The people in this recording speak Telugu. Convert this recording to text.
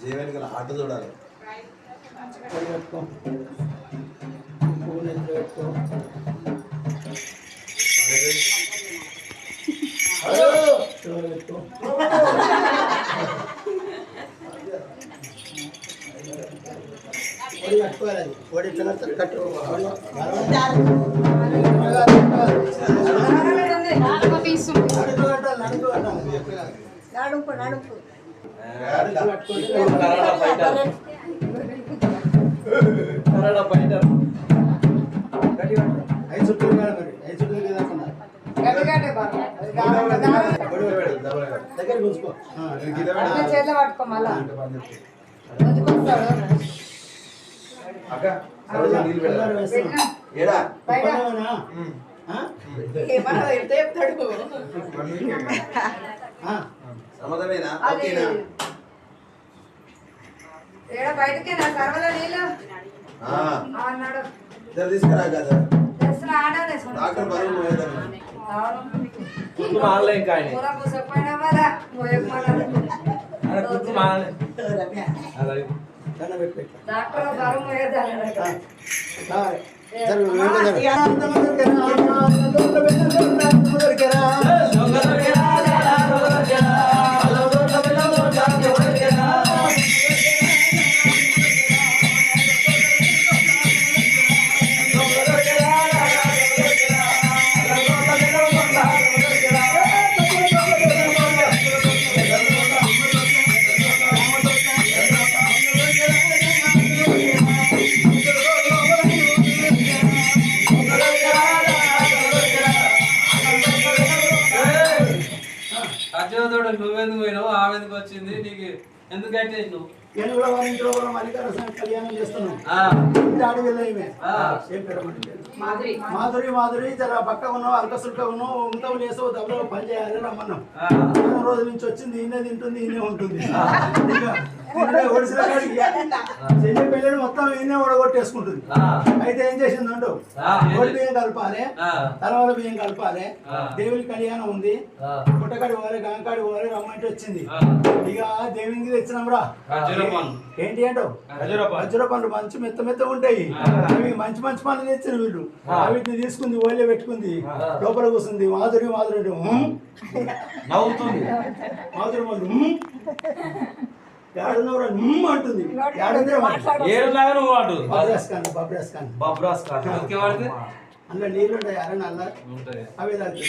జీవనికి ఆట చూడాలి. పొడి ఇట్లా కట్టు నడుపు నడుపు కట్టాలి నడుపు నడుపు నడుపు కట్టుకోండి కన్నడ ఫైటర్ కన్నడ ఫైటర్ గట్టి కట్టు ఐదు చుట్టూ కాదు మరి ఐదు చుట్టూ కదా అనుకున్నారు. గట్టిగానే బాగా పొడి పెట్టు. దగ్గర గుంజుకో ఆ, చేతిలో పట్టుకో మళ్ళా అక్క సరోజ నీళ్ళు కలర్ పెట్టాలి. వేస్తున్నా. ఏడా బయట ఉప్పలమేనా? ఉమ్. ఆ? ఏమన్నా ఎంత చెప్తాడు అది ఓకేనా ఏడ బయటకే నా సర్వలో నీళ్ళు ఆ, ఆ, అన్నాడు ఇద్దరు తీసుకురా కదా డాక్టర్ బరువు మానలే ఇంకా ఆయన అలాగే. డాక్టర్ బరువు పోయేదాన్ని సరే. అజ్జోతోడు నువ్వెందుకు పోయినావు ఆమె ఎందుకు వచ్చింది నీకు ఎందుకు కట్టేసినావు నేను కూడా వాళ్ళ ఇంట్లో కూడా మల్లికార్జున స్వామి కళ్యాణం చేస్తున్నాం. ఏం మాధురి. మాధురి జర పక్క ఉన్నావు అల్కసుల్క ఉన్నావు ఉంటావు లేసో దెబ్బలో పని చేయాలి రమ్మన్నాం రోజుల నుంచి వచ్చింది ఈయనే తింటుంది ఈయనే ఉంటుంది. చెల్లి పెళ్ళని మొత్తం ఈయనే ఓడగొట్టేసుకుంటుంది అయితే ఏం చేసింది ఏంది? ఓడి బియ్యం కలపాలి తర్వాత బియ్యం కలపాలి. దేవుని కళ్యాణం ఉంది పుట్టకాడి పోవాలి గంకాడి పోవాలి రమ్మంటే వచ్చింది. ఇక దేవునికి తెచ్చినాం రా ఖర్జూర పండు. ఏంటి అంటో ఖర్జూర పండు. ఖర్జూర పండ్లు మంచి మెత్త మెత్త ఉంటాయి. అవి మంచి మంచి పండ్లు తెచ్చిన వీళ్ళు. వీటిని తీసుకుంది ఓళ్ళే పెట్టుకుంది. లోపల కూర్చుంది మాధురి మాధురి. నవ్వుతుంది మాధురి మాధురి. ఏడున్నవరా "ఉమ్" అంటుంది. ఏడులాగా నువ్వు వాడు బబ్రాస్ ఖాన్ బబ్రాస్ ఖాన్. బబ్రాస్ కాదు ఓకే వాడితే అందులో నీళ్ళు ఉంటాయి అరే నల్ల అవి తాగుతాయి.